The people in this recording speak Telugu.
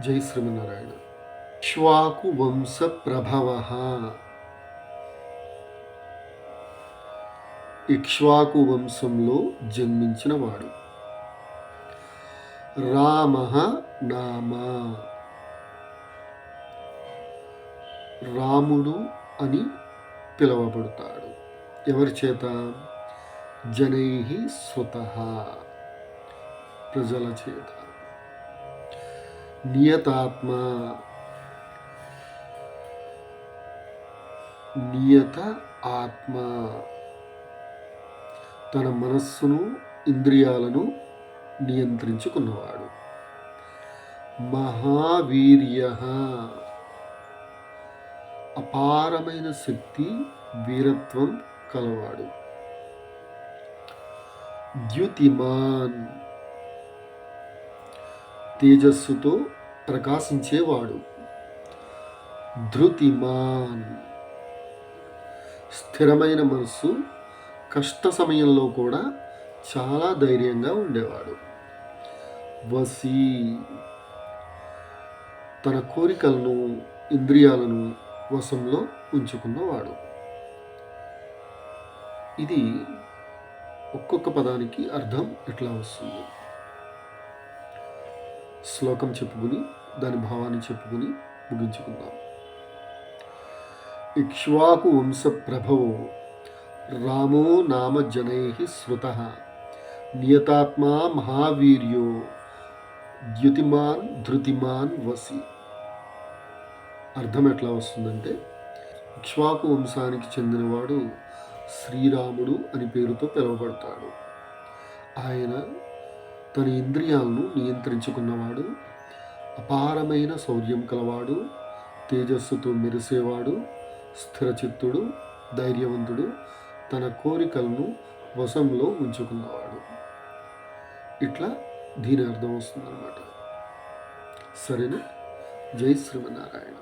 జై శ్రీమన్నారాయణ. ఇక్ష్వాకు వంశ ప్రభవ. ఇక్ష్వాకు వంశంలో జన్మించినవాడు రామ నామ. రాముడు అని పిలువబడతాడు. ఎవరి చేత? జనై స్వత. ప్రజల చేత. నియతాత్మ. నియత ఆత్మ. తన మనస్సును ఇంద్రియాలను నియంత్రించుకున్నవాడు. మహావీర్య. అపారమైన శక్తి వీరత్వం కలవాడు. ద్యుతిమాన్. తేజస్సుతో ప్రకాశించేవాడు. ధృతిమాన్. స్థిరమైన మనస్సు కష్ట సమయంలో కూడా చాలా ధైర్యంగా ఉండేవాడు. వసీ. తన కోరికలను ఇంద్రియాలను వశంలో ఉంచుకున్నవాడు. ఇది ఒక్కొక్క పదానికి అర్థం ఎట్లా వస్తుంది? శ్లోకం చెప్పుకుని దాని భావాన్ని చెప్పుకుని ముగించుకుందాం. ఇక్ష్వాకు వంశ ప్రభవో రామో నామ జనై శృత నియతాత్మా మహావీర్యో ద్యుతిమాన్ ధృతిమాన్ వసి. అర్థం ఎట్లా వస్తుందంటే ఇక్ష్వాకు వంశానికి చెందినవాడు శ్రీరాముడు అని పేరుతో పిలువబడతాడు. ఆయన తన ఇంద్రియాలను నియంత్రించుకున్నవాడు అపారమైన శౌర్యం కలవాడు తేజస్సుతో మెరిసేవాడు స్థిరచిత్తుడు ధైర్యవంతుడు తన కోరికలను వశంలో ఉంచుకున్నవాడు. ఇట్లా దీని అర్థం వస్తుందన్నమాట. సరేనా? జై శ్రీమన్నారాయణ.